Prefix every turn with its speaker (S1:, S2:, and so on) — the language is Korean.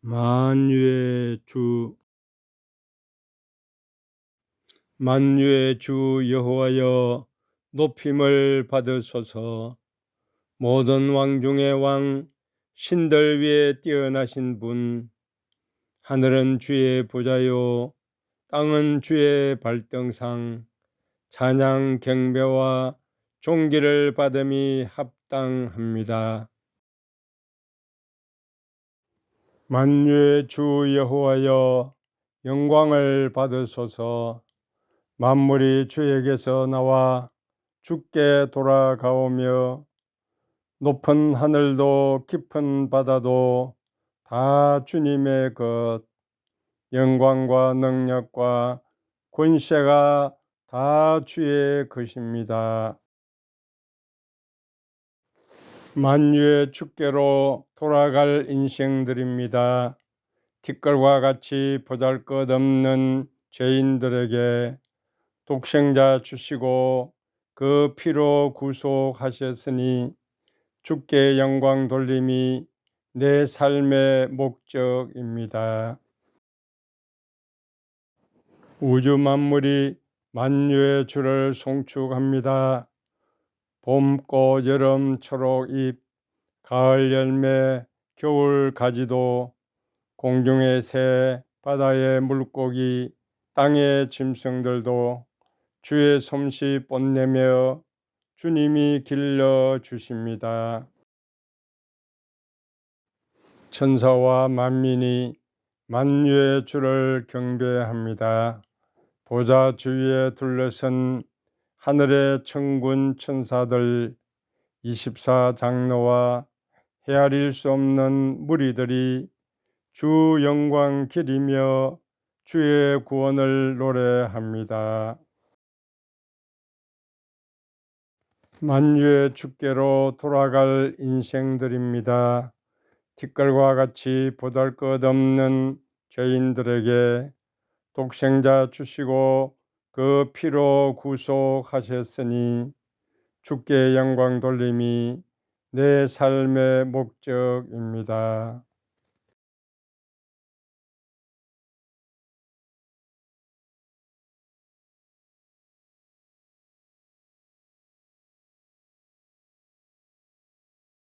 S1: 만유의 주 만유의 주 여호와여 높임을 받으소서 모든 왕 중의 왕 신들 위에 뛰어나신 분 하늘은 주의 보좌요 땅은 주의 발등상 찬양 경배와 존귀를 받음이 합당합니다. 만유의 주 여호와여 영광을 받으소서 만물이 주에게서 나와 주께 돌아가오며 높은 하늘도 깊은 바다도 다 주님의 것 영광과 능력과 권세가 다 주의 것입니다. 만유의 주께로 돌아갈 인생들입니다. 티끌과 같이 보잘것없는 죄인들에게 독생자 주시고 그 피로 구속하셨으니 주께 영광 돌림이 내 삶의 목적입니다. 우주 만물이 만유의 주를 송축합니다. 봄꽃, 여름 초록잎, 가을 열매, 겨울 가지도, 공중의 새, 바다의 물고기, 땅의 짐승들도 주의 솜씨 뽐내며 주님이 길러 주십니다. 천사와 만민이 만유의 주를 경배합니다. 보좌 주위에 둘러선 하늘의 천군 천사들 24 장로와 헤아릴 수 없는 무리들이 주 영광 기리며 주의 구원을 노래합니다. 만유의 주께로 돌아갈 인생들입니다. 티끌과 같이 보잘것없는 죄인들에게 독생자 주시고 그 피로 구속하셨으니 주께 영광 돌림이 내 삶의 목적입니다.